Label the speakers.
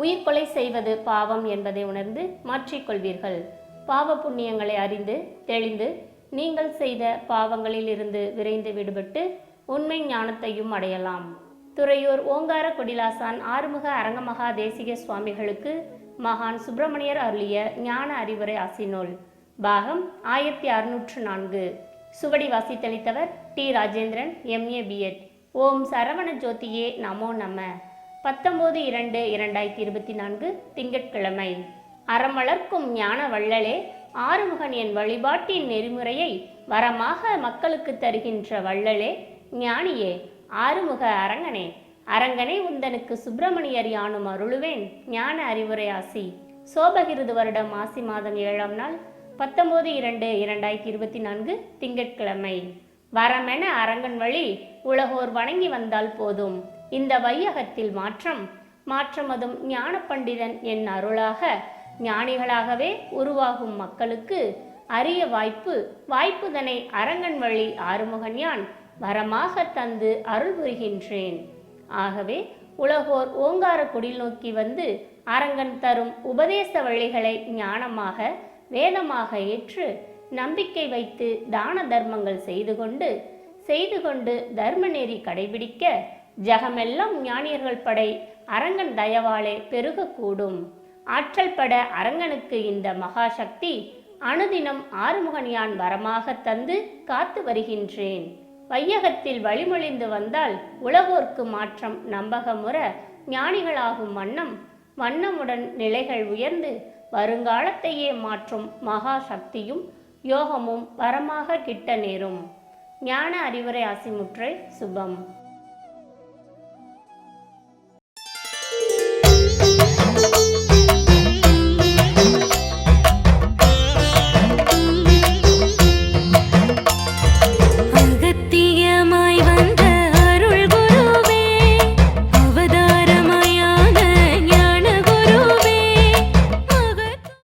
Speaker 1: உயிர் கொலை செய்வது பாவம் என்பதை உணர்ந்து மாற்றிக்கொள்வீர்கள். பாவ புண்ணியங்களை அறிந்து தெளிந்து நீங்கள் செய்த பாவங்களில் இருந்து விரைந்து விடுபட்டு உண்மை ஞானத்தையும் அடையலாம். துறையூர் ஓங்கார கொடிலாசான் ஆறுமுக அரங்கமகா தேசிக சுவாமிகளுக்கு மகான் சுப்பிரமணியர் அருளிய ஞான அறிவுரை அசினோல் பாகம் ஆயிரத்தி அறுநூற்று நான்கு. சுவடி வாசித்தளித்தவர் டி. ராஜேந்திரன் எம்ஏ பிஎட் ஓம் சரவண ஜோதியே நமோ நம. பத்தொம்போது இரண்டு இரண்டாயிரத்தி இருபத்தி நான்கு திங்கட்கிழமை. அறமளர்க்கும் ஞான வள்ளலே ஆறுமுகன் என் வழிபாட்டின் நெறிமுறையை வரமாக மக்களுக்கு தருகின்ற வள்ளலே ஞானியே ஆறுமுக அரங்கனே அரங்கனே உந்தனுக்கு சுப்பிரமணியர் யானும் அருளுவேன் ஞான அறிவுரை ஆசி. சோபகிருது வருடம் ஆசி மாதம் ஏழாம் நாள் பத்தொம்போது இரண்டு இரண்டாயிரத்தி இருபத்தி நான்கு திங்கட்கிழமை. வரமென அரங்கன் வழி உலகோர் வணங்கி வந்தால் போதும். இந்த வையகத்தில் மாற்றம். மாற்றமதும் ஞான பண்டிதன் என் அருளாக. ஞானிகளாகவே உருவாகும் மக்களுக்கு அரிய வாய்ப்பு வாய்ப்புதனை அரங்கன் வழி ஆறுமுகன் யான் வரமாக தந்து அருள் புரிகின்றேன். ஆகவே உலகோர் ஓங்கார குடில் நோக்கி வந்து அரங்கன் தரும் உபதேச வழிகளை ஞானமாக வேதமாக ஏற்று நம்பிக்கை வைத்து தான தர்மங்கள் செய்து கொண்டு செய்து கொண்டு தர்ம நெறி கடைபிடிக்க ஜகமெல்லாம் ஞானியர்கள் படை அரங்கன் தயவாலே பெருகக்கூடும். ஆற்றல் பட அரங்கனுக்கு இந்த மகாசக்தி அனுதினம் ஆறுமுகனியான் வரமாக தந்து காத்து வருகின்றேன். வையகத்தில் வழிமொழிந்து வந்தால் உலகோர்க்கு மாற்றம் நம்பகமுற ஞானிகளாகும் வண்ணம் வண்ணமுடன் நிலைகள் உயர்ந்து வருங்காலத்தையே மாற்றும் மகா சக்தியும் யோகமும் வரமாக கிட்ட நேரும். ஞான அறிவுரை ஆசிமுற்றை சுபம்.